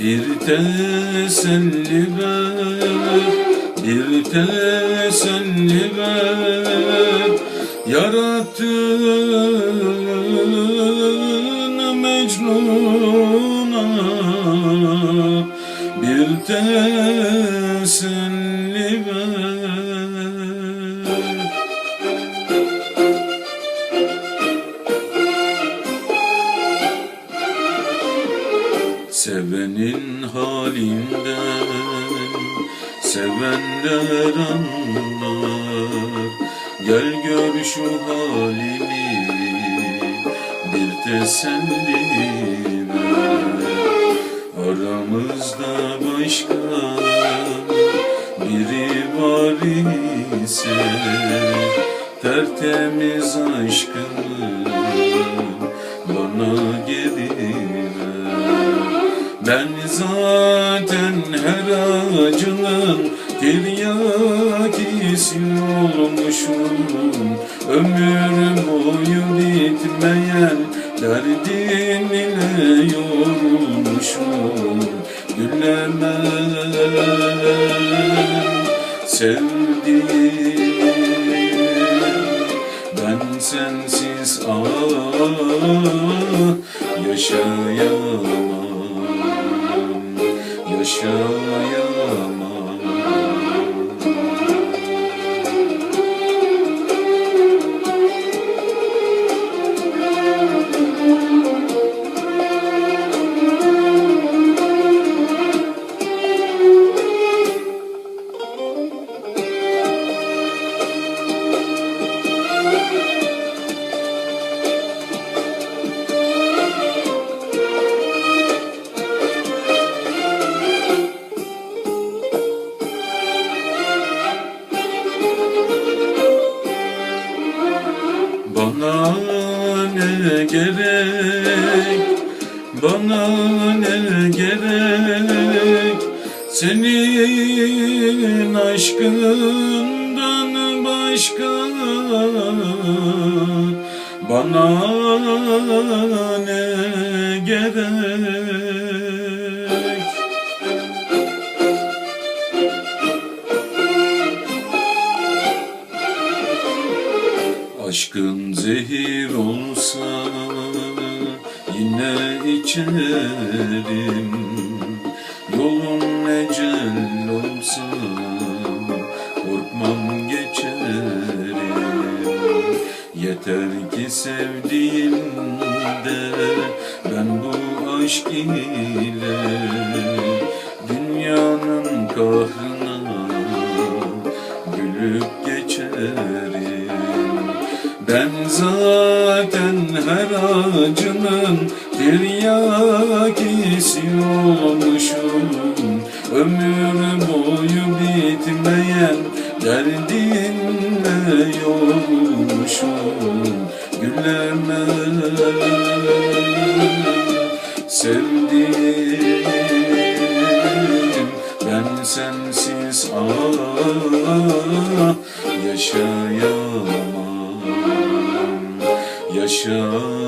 Bir teselli ver, bir teselli ver Yarattın Mecnun'a. Bir teselli ver Sevenin halinden sevenler anlar. Gel gör şu halimi. Bir teselli ver Aramızda başka biri var ise Tertemiz aşkımı bana ver Ben zaten her acının tiryakisi olmuşum. Ömür boyu bitmeyen derdin ile yorulmuşum. Gülemem sevdiğim ben sensiz ah yaşayamam Yaşayamam ne gerek? Bana ne gerek? Senin aşkından başka Bana ne gerek Aşkın zehir olsa yine içerim. Yolun ecel olsa korkmam geçerim. Yeter ki sevdiğimde ben bu aşk ile Dünyanın kahrına Ben zaten her acının tiryakisi olmuşum Ömür boyu bitmeyen derdinle yorulmuşum Gülemem sevdiğim Ben sensiz ah yaşayamam Yaşayamam